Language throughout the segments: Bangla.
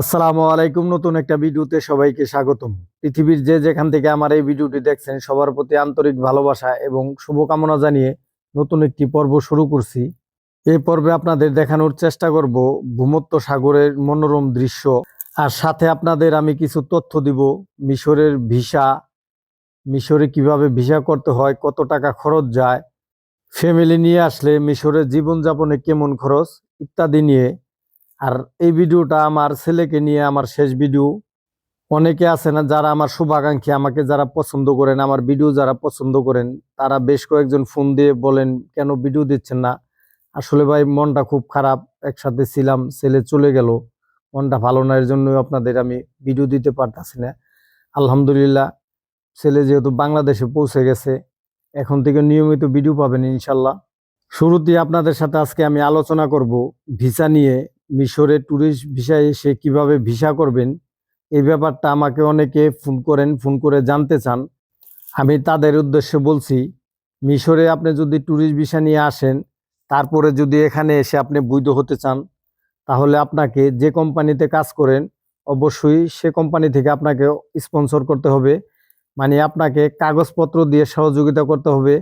আসসালামু আলাইকুম। নতুন একটা ভিডিওতে সবাইকে স্বাগতম। পৃথিবীর যে যেখান থেকে আমার এই ভিডিওটি দেখছেন, সবার প্রতি আন্তরিক ভালোবাসা এবং শুভকামনা জানিয়ে নতুন একটি পর্ব শুরু করছি। এই পর্বে আপনাদের দেখানোর চেষ্টা করব ভূমত্ব সাগরের মনোরম দৃশ্য। আর সাথে আপনাদের আমি কিছু তথ্য দিব, মিশরের ভিসা, মিশরে কীভাবে ভিসা করতে হয়, কত টাকা খরচ যায় ফ্যামিলি নিয়ে আসলে মিশরের জীবনযাপনে কেমন খরচ ইত্যাদি নিয়ে আর এই ভিডিওটা আমার ছেলেকে নিয়ে আমার শেষ ভিডিও। অনেকে আছে না যারা আমার শুভাকাঙ্ক্ষী, আমাকে যারা পছন্দ করেন, আমার ভিডিও যারা পছন্দ করেন, তারা বেশ কয়েকজন ফোন দিয়ে বলেন, কেন ভিডিও দিচ্ছেন না? আসলে ভাই, মনটা খুব খারাপ, একসাথে ছিলাম, ছেলে চলে গেল। মনটা ভালো না এর জন্যই আপনাদের আমি ভিডিও দিতে পারতাছি না। আলহামদুলিল্লাহ, ছেলে যেহেতু বাংলাদেশে পৌঁছে গেছে, এখন থেকে নিয়মিত ভিডিও পাবেন ইনশাল্লাহ। শুরুতেই আপনাদের সাথে আজকে আমি আলোচনা করব ভিসা নিয়ে। মিশরে ট্যুরিস্ট ভিসায় এসে কীভাবে ভিসা করবেন, এই ব্যাপারটা আমাকে অনেকে ফোন করেন ফোন করে জানতে চান। আমি তাদের উদ্দেশ্যে বলছি, মিশরে আপনি যদি ট্যুরিস্ট ভিসা নিয়ে আসেন, তারপরে যদি এখানে এসে আপনি বৈধ হতে চান, তাহলে আপনাকে যে কোম্পানিতে কাজ করেন, অবশ্যই সে কোম্পানি থেকে আপনাকে স্পন্সর করতে হবে। মানে আপনাকে কাগজপত্র দিয়ে সহযোগিতা করতে হবে।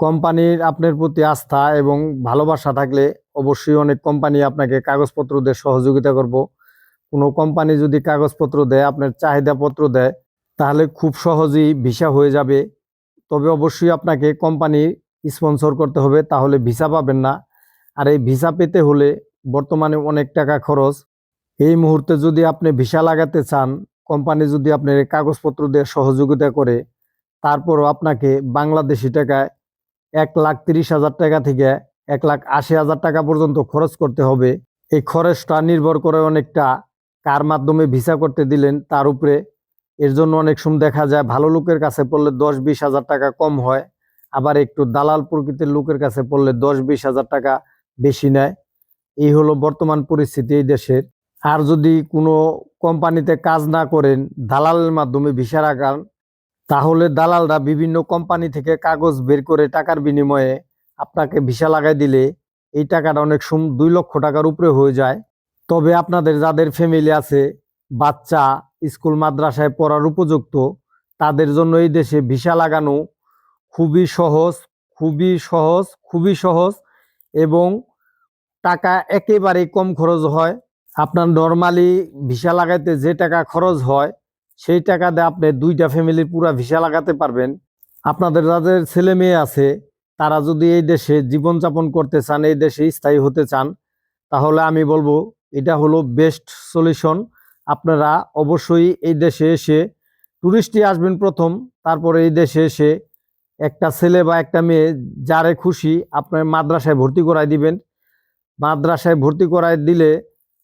কোম্পানির আপনার প্রতি আস্থা এবং ভালোবাসা থাকলে অবশ্যই অনেক কোম্পানি আপনাকে কাগজপত্র দিয়ে, সহযোগিতা করব। কোনো কোম্পানি যদি কাগজপত্র দেয়, আপনার চাহিদাপত্র দেয়, তাহলে খুব সহজেই ভিসা হয়ে যাবে। তবে অবশ্যই আপনাকে কোম্পানি স্পন্সর করতে হবে, তাহলে ভিসা পাবেন না। আর এই ভিসা পেতে হলে বর্তমানে অনেক টাকা খরচ। এই মুহূর্তে যদি আপনি ভিসা লাগাতে চান কোম্পানি যদি আপনার কাগজপত্র দিয়ে, সহযোগিতা করে, তারপরও আপনাকে বাংলাদেশি টাকায় এক লাখ তিরিশ হাজার টাকা থেকে এক লাখ আশি হাজার টাকা পর্যন্ত খরচ করতে হবে। এই খরচটা নির্ভর করে অনেকটা কার মাধ্যমে ভিসা করতে দিলেন তার উপরে। এর জন্য অনেক সময় দেখা যায় ভালো লোকের কাছে পড়লে দশ বিশ হাজার টাকা কম হয়, আবার একটু দালাল প্রকৃতির লোকের কাছে পড়লে দশ বিশ হাজার টাকা বেশি নেয়। এই হলো বর্তমান পরিস্থিতি এই দেশের। আর যদি কোনো কোম্পানিতে কাজ না করেন, দালালের মাধ্যমে ভিসা রাখান, তাহলে দালালরা বিভিন্ন কোম্পানি থেকে কাগজ বের করে টাকার বিনিময়ে আপনাকে ভিসা লাগাই দিলে এই টাকাটা অনেক সম দুই লক্ষ টাকার উপরে হয়ে যায়। তবে আপনাদের যাদের ফ্যামিলি আছে, বাচ্চা, স্কুল, মাদ্রাসায় পড়ার উপযুক্ত, তাদের জন্য এই দেশে ভিসা লাগানো খুবই সহজ খুবই সহজ খুবই সহজ এবং টাকা একেবারেই কম খরচ হয়। আপনার নর্মালি ভিসা লাগাইতে যে টাকা খরচ হয়, সেই টাকা দিয়ে আপনি দুইটা ফ্যামিলির পুরা ভিসা লাগাতে পারবেন। আপনাদের যাদের ছেলে মেয়ে আছে তারা যদি এই দেশে জীবনযাপন করতে চান, এই দেশে স্থায়ী হতে চান, তাহলে আমি বলব এটা হলো বেস্ট সলিউশন আপনারা অবশ্যই এই দেশে এসে টুরিস্টই আসবেন প্রথম, তারপরে এই দেশে এসে একটা ছেলে বা একটা মেয়ে যারে খুশি আপনার মাদ্রাসায় ভর্তি করাই দিবেন। মাদ্রাসায় ভর্তি করাই দিলে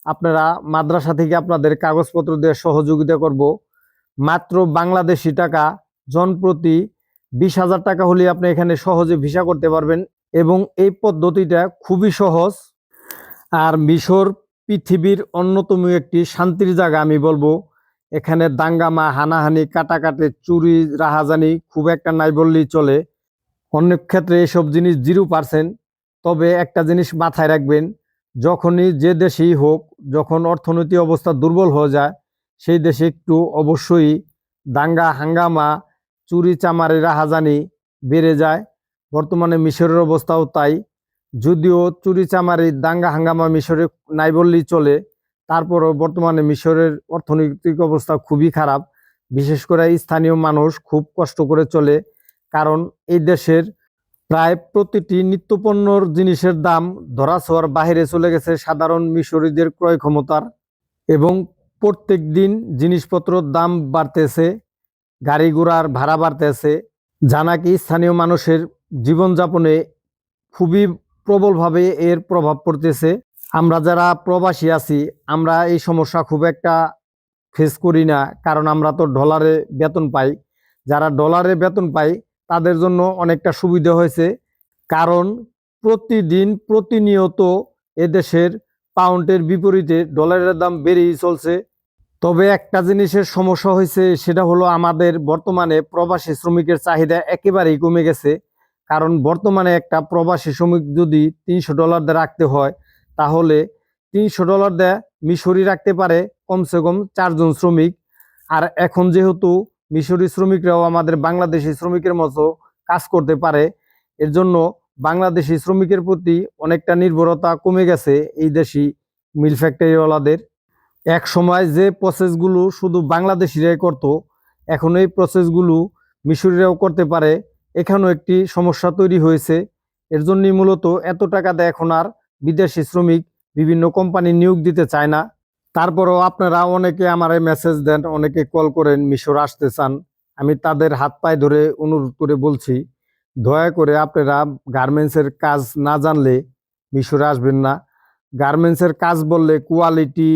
আপনারা মাদ্রাসা থেকে আপনাদের কাগজপত্র দিয়ে সহযোগিতা করব। মাত্র বাংলাদেশি টাকা জনপ্রতি বিশ হাজার টাকা হলে আপনি এখানে সহজে ভিসা করতে পারবেন এবং এই পদ্ধতিটা খুবই সহজ। আর মিশর পৃথিবীর অন্যতম একটি শান্তির জায়গা আমি বলব। এখানে দাঙ্গামা, হানাহানি, কাটাকাটি, চুরি, রাহাজানি খুব একটা নাই বললেই চলে। অনেক ক্ষেত্রে এসব জিনিস জিরো পার্সেন্ট। তবে একটা জিনিস মাথায় রাখবেন, যখনই যে দেশেই হোক, যখন অর্থনৈতিক অবস্থা দুর্বল হয়ে যায়, সেই দেশে একটু অবশ্যই দাঙ্গা, হাঙ্গামা চুরি চামারি রাহাজানি বেড়ে যায়। বর্তমানে মিশরের অবস্থাও তাই। যদিও চুরি চামারি দাঙ্গা হাঙ্গামা মিশরে নাই বললেই চলে, তারপরও বর্তমানে মিশরের অর্থনৈতিক অবস্থা খুবই খারাপ। বিশেষ করে স্থানীয় মানুষ খুব কষ্ট করে চলে, কারণ এই দেশের প্রায় প্রতিটি নিত্যপণ্যর জিনিসের দাম ধরা ছোঁয়ার বাহিরে চলে গেছে সাধারণ মিশরীদের ক্রয় ক্ষমতার। এবং প্রত্যেক দিন জিনিসপত্রর দাম বাড়তেছে। গাড়ি ঘোড়ার ভাড়া বাড়তেছে। যা নাকি স্থানীয় মানুষের জীবনযাপনে খুবই প্রবলভাবে এর প্রভাব পড়তেছে। আমরা যারা প্রবাসী আছি, আমরা এই সমস্যা খুব একটা ফেস করি না, কারণ আমরা তো ডলারে বেতন পাই। যারা ডলারে বেতন পাই তাদের জন্য অনেকটা সুবিধা হয়েছে। কারণ প্রতিদিন প্রতিনিয়ত এদেশের পাউন্ডের বিপরীতে ডলারের দাম বেড়েই চলছে। তবে একটা জিনিসের সমস্যা হয়েছে, সেটা হলো আমাদের বর্তমানে প্রবাসী শ্রমিকের চাহিদা একেবারেই কমে গেছে। কারণ বর্তমানে একটা প্রবাসী শ্রমিক যদি তিনশো ডলার দিয়ে রাখতে হয়, তাহলে তিনশো ডলার দেয় মিশরি রাখতে পারে কমসে কম চারজন শ্রমিক। আর এখন যেহেতু মিশরি শ্রমিকরাও আমাদের বাংলাদেশি শ্রমিকের মতো কাজ করতে পারে, এর জন্য বাংলাদেশি শ্রমিকের প্রতি অনেকটা নির্ভরতা কমে গেছে এই দেশি মিল ফ্যাক্টরিওয়ালাদের। এক সময় যে প্রসেসগুলো শুধু বাংলাদেশিরাই করতো, এখন এই প্রসেসগুলো মিশরিরাও করতে পারে। এখানেও একটি সমস্যা তৈরি হয়েছে। এর জন্যই মূলত এত টাকা দেয় এখন আর বিদেশি শ্রমিক বিভিন্ন কোম্পানি নিয়োগ দিতে চায় না। তারপরেও আপনারা অনেকে আমার মেসেজ দেন, অনেকে কল করেন, মিশর আসতে চান। আমি তাদের হাত পায়ে ধরে অনুরোধ করে বলছি, দয়া করে আপনারা গার্মেন্টসের কাজ না জানলে মিশরে আসবেন না। গার্মেন্টসের কাজ বললে quality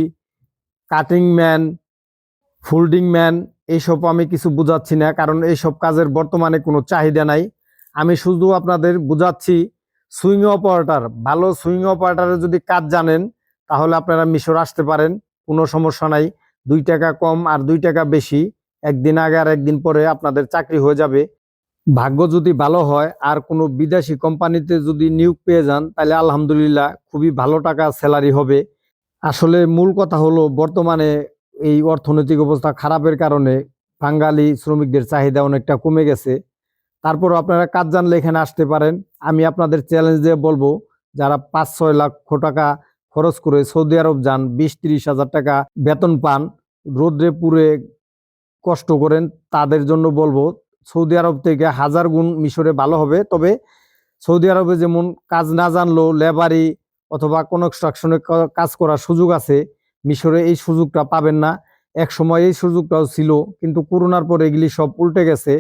cutting man folding man এইসব আমি কিছু বুঝাচ্ছি না, কারণ এইসব কাজের বর্তমানে কোনো চাহিদা নাই। আমি শুধু আপনাদের বুঝাচ্ছি সুইং অপারেটার ভালো সুইং অপারেটরের যদি কাজ জানেন, তাহলে আপনারা মিশর আসতে পারেন, কোনো সমস্যা নাই। দুই টাকা কম আর দুই টাকা বেশি, একদিন আগে আর একদিন পরে আপনাদের চাকরি হয়ে যাবে। ভাগ্য যদি ভালো হয় আর কোনো বিদেশি কোম্পানিতে যদি নিয়োগ পেয়ে যান, তাহলে আলহামদুলিল্লাহ খুবই ভালো টাকা স্যালারি হবে। আসলে মূল কথা হলো, বর্তমানে এই অর্থনৈতিক অবস্থা খারাপের কারণে বাঙালি শ্রমিকদের চাহিদা অনেকটা কমে গেছে। তারপর আপনারা কাজ জানলে এখানে আসতে পারেন। আমি আপনাদের চ্যালেঞ্জ দিয়ে বলব, যারা পাঁচ ছয় লক্ষ টাকা খরচ করে সৌদি আরব যান বিশ তিরিশ হাজার টাকা বেতন পান, রোদ্রে পুরে কষ্ট করেন, তাদের জন্য বলব, সৌদি আরব থেকে হাজার গুণ মিশরে ভালো হবে। তবে সৌদি আরবে যেমন কাজ না জানলেও লেবারি অথবা কনস্ট্রাকশনে কাজ করার সুযোগ আছে, মিশরে এই সুযোগটা পাবেন না। এক সময় এই সুযোগটাও ছিল, কিন্তু করোনার পর এগুলি সব উল্টে গেছে।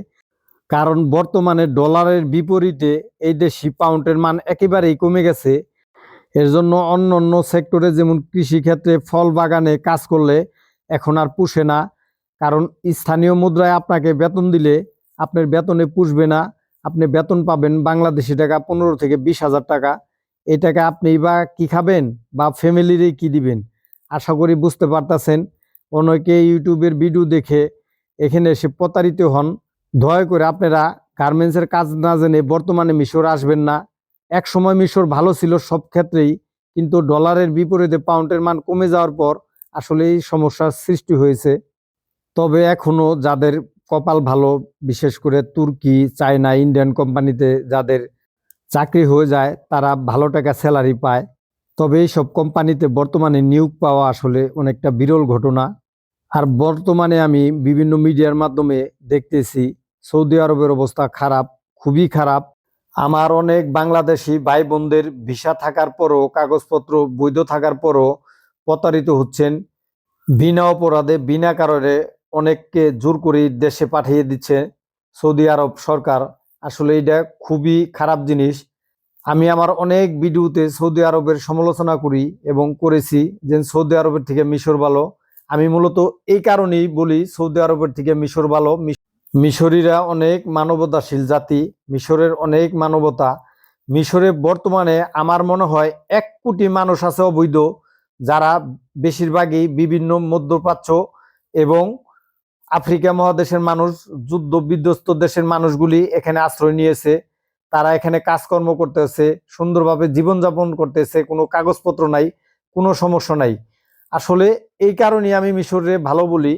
কারণ বর্তমানে ডলারের বিপরীতে এই দেশি পাউন্ডের মান একেবারেই কমে গেছে। এর জন্য অন্য অন্য সেক্টরে যেমন কৃষিক্ষেত্রে ফল বাগানে কাজ করলে এখন আর পুষে না। কারণ স্থানীয় মুদ্রায় আপনাকে বেতন দিলে আপনার বেতনে পুষবে না। আপনি বেতন পাবেন বাংলাদেশি টাকা পনেরো থেকে বিশ হাজার টাকা। এই টাকা আপনি বা কি খাবেন বা ফ্যামিলিরে কি দিবেন? আশা করি বুঝতে পারতাছেন। অনেকে ইউটিউবের ভিডিও দেখে এখানে এসে প্রতারিত হন। দয়া করে আপনারা গার্মেন্টসের কাজ না জেনে বর্তমানে মিশর আসবেন না। এক সময় মিশর ভালো ছিল সব ক্ষেত্রেই, কিন্তু ডলারের বিপরীতে পাউন্ডের মান কমে যাওয়ার পর আসলে এই সমস্যার সৃষ্টি হয়েছে। তবে এখনও যাদের কপাল ভালো, বিশেষ করে তুর্কি, চায়না, ইন্ডিয়ান কোম্পানিতে যাদের চাকরি হয়ে যায়, তারা ভালো টাকা স্যালারি পায়। তবে এইসব কোম্পানিতে বর্তমানে নিয়োগ পাওয়া আসলে অনেকটা বিরল ঘটনা। আর বর্তমানে আমি বিভিন্ন মিডিয়ার মাধ্যমে দেখতেছি, সৌদি আরবের অবস্থা খারাপ, খুবই খারাপ। আমার অনেক বাংলাদেশি ভাই বোনদের ভিসা থাকার পরও, কাগজপত্র বৈধ থাকার পরও প্রতারিত হচ্ছেন। বিনা অপরাধে, বিনা কারণে অনেককে জোর করে দেশে পাঠিয়ে দিচ্ছে সৌদি আরব সরকার। আসলে এটা খুবই খারাপ জিনিস। আমি আমার অনেক ভিডিওতে সৌদি আরবের সমালোচনা করি এবং করেছি যে সৌদি আরবের থেকে মিশর ভালো। আমি মূলত এই কারণেই বলি সৌদি আরবের থেকে মিশর ভালো। মিশ- মিশরীরা অনেক মানবতাশীল জাতি, মিশরের অনেক মানবতা। মিশরে বর্তমানে আমার মনে হয় এক কোটি মানুষ আছে অবৈধ, যারা বেশিরভাগই বিভিন্ন মধ্যপ্রাচ্য এবং আফ্রিকা মহাদেশের মানুষ, যুদ্ধ বিধ্বস্ত দেশের মানুষগুলি এখানে আশ্রয় নিয়েছে। তারা এখানে কাজকর্ম করতেছে, সুন্দরভাবে জীবনযাপন করতেছে, কোনো কাগজপত্র নাই, কোনো সমস্যা নাই। আসলে এই কারণে আমি মিশরে ভালো বলি।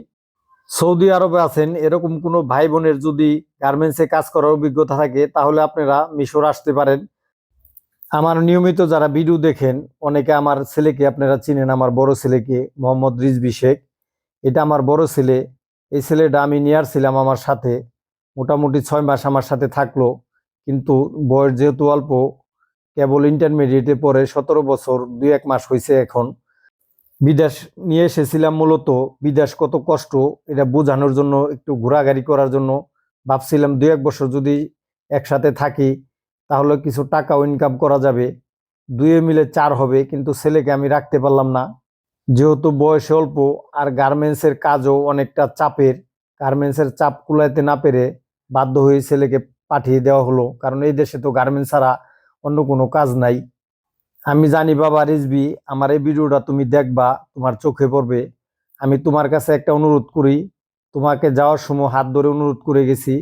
সৌদি আরবে আছেন, এরকম কোনো ভাই বোনের যদি গার্মেন্টসে কাজ করার অভিজ্ঞতা থাকে, তাহলে আপনারা মিশর আসতে পারেন। আমার নিয়মিত যারা ভিডিও দেখেন, অনেকে আমার ছেলেকে আপনারা চিনেন, আমার বড় ছেলেকে, মোহাম্মদ রিজবি শেখ। এটা আমার বড় ছেলে এই ছেলেটা আমি নিয়ে আসছিলাম আমার সাথে। মোটামুটি ছয় মাস আমার সাথে থাকল। কিন্তু বয়স যেহেতু অল্প, কেবল ইন্টারমিডিয়েটে পড়ে সতেরো বছর দুই এক মাস হয়েছে এখন। বিদেশ নিয়ে এসেছিলাম মূলত। বিদেশ কত কষ্ট, এটা বোঝানোর জন্য, একটু ঘোরাঘুরি করার জন্য। ভাবছিলাম দুই এক বছর যদি একসাথে থাকি, তাহলে কিছু টাকাও ইনকাম করা যাবে। দুয়ে মিলে চার হবে, কিন্তু ছেলেকে আমি রাখতে পারলাম না। যেহেতু বয়স অল্প আর গার্মেন্টসের কাজও অনেকটা চাপের, গার্মেন্টসের চাপ কুলাইতে না পেরে বাধ্য হয়ে ছেলেকে পাঠিয়ে দেওয়া হলো। কারণ এই দেশে তো গার্মেন্টস ছাড়া অন্য কোনো কাজ নাই। আমি জানি বাবা রিজবি আমার এই ভিডিওটা তুমি দেখবা, তোমার চোখে পড়বে। আমি তোমার কাছে একটা অনুরোধ করি, তোমাকে যাওয়ার সময় হাত ধরে অনুরোধ করে গেছি।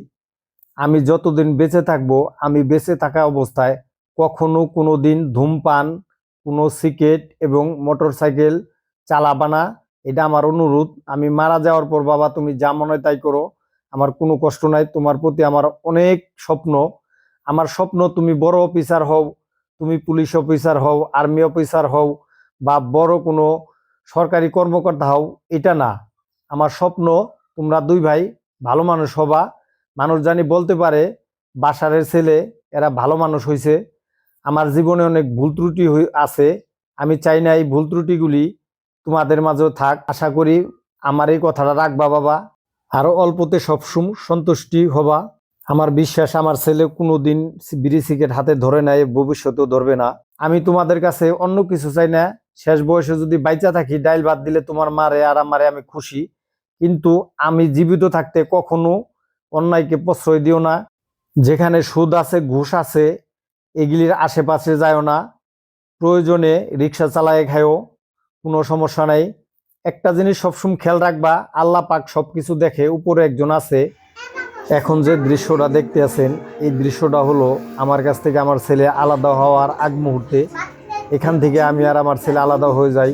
আমি যতদিন বেঁচে থাকব, আমি বেঁচে থাকা অবস্থায় কখনো কোনো দিন ধূমপান, কোনো সিকেট এবং মোটর সাইকেল চালাবা না এটা আমার অনুরোধ। আমি মারা যাওয়ার পর, বাবা, তুমি যা মনে তাই করো। আমার কোনো কষ্ট নাই। তোমার প্রতি আমার অনেক স্বপ্ন। আমার স্বপ্ন, তুমি বড় অফিসার হও, তুমি পুলিশ অফিসার হও, আর্মি অফিসার হও, বা বড় কোনো সরকারি কর্মকর্তা হও, এটা না। আমার স্বপ্ন, তোমরা দুই ভাই ভালো মানুষ হবা। মানুষ জানি বলতে পারে, বাসারের ছেলে, এরা ভালো মানুষ হয়েছে আমার জীবনে অনেক ভুল ত্রুটি আছে। আমি চাই না এই ভুল ত্রুটিগুলি তোমাদের মাঝেও থাক, আশা করি আমার এই কথাটা রাখবা বাবা। আরও অল্পতে সবসম সন্তুষ্টি হবা। আমার বিশ্বাস, আমার ছেলে কোনোদিন বিড়ি সিগারেট হাতে ধরে নাই, ভবিষ্যতেও ধরবে না। আমি তোমাদের কাছে অন্য কিছু চাই না। শেষ বয়সে যদি বাইচা থাকি, ডাইল ভাত দিলে তোমার মারে আর আমারে আমি খুশি। কিন্তু আমি জীবিত থাকতে কখনো অন্যায়কে প্রশ্রয় দিও না। যেখানে সুদ আছে, ঘুষ আছে, এগুলির আশেপাশে যায়ও না। প্রয়োজনে রিক্সা চালায় খায়ও। কোনো সমস্যা নাই। একটা জিনিস সবসময় খেয়াল রাখবা, আল্লাহ পাক সব কিছু দেখে উপরে একজন আছে। এখন যে দৃশ্যটা দেখতে আছেন, এই দৃশ্যটা হলো আমার কাছ থেকে আমার ছেলে আলাদা হওয়ার আগ মুহূর্তে। এখান থেকে আমি আর আমার ছেলে আলাদা হয়ে যাই।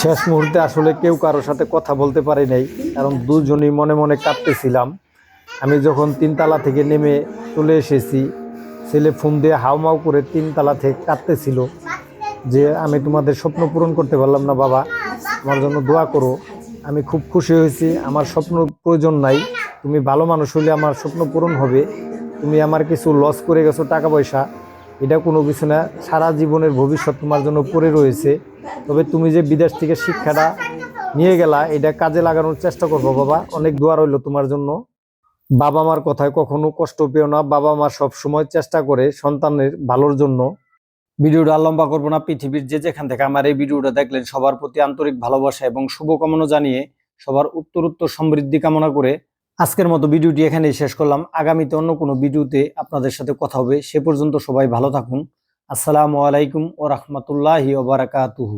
শেষ মুহূর্তে আসলে কেউ কারোর সাথে কথা বলতে পারি নাই, কারণ দুজনই মনে মনে কাঁদতেছিলাম। আমি যখন তিনতলা থেকে নেমে চলে এসেছি, ছেলে ফোন দিয়ে হাউমাউ করে তিনতলা থেকে কাঁদতেছিল। যে আমি তোমাদের স্বপ্ন পূরণ করতে পারলাম না, বাবা। আমার জন্য দোয়া করো। আমি খুব খুশি হয়েছি। আমার স্বপ্ন প্রয়োজন নাই। তুমি ভালো মানুষ হলে আমার স্বপ্ন পূরণ হবে। তুমি আমার কিছু লস করে গেছো, টাকা পয়সা। এটা কোনো কিছু না। সারা জীবনের ভবিষ্যৎ তোমার জন্য পড়ে রয়েছে। তবে তুমি যে বিদেশ থেকে শিক্ষাটা নিয়ে গেলা, এটা কাজে লাগানোর চেষ্টা করব, বাবা। অনেক দোয়া রইল তোমার জন্য। বাবা মার কথায় কখনো কষ্ট পেও না। বাবা মা সব সময় চেষ্টা করে সন্তানের ভালোর জন্য। ভিডিওটা লম্বা করব না, পৃথিবীর যে যেখান থেকে আমার এই ভিডিওটা দেখলেন, সবার প্রতি আন্তরিক ভালোবাসা এবং শুভকামনা জানিয়ে সবার উত্তর উত্তর সমৃদ্ধি কামনা করে আজকের মতো ভিডিওটি এখানেই শেষ করলাম। আগামীতে অন্য কোনো ভিডিওতে আপনাদের সাথে কথা হবে। সে পর্যন্ত সবাই ভালো থাকুন। আসসালামু আলাইকুম ও রহমতুল্লাহি ওবারাকাতুহু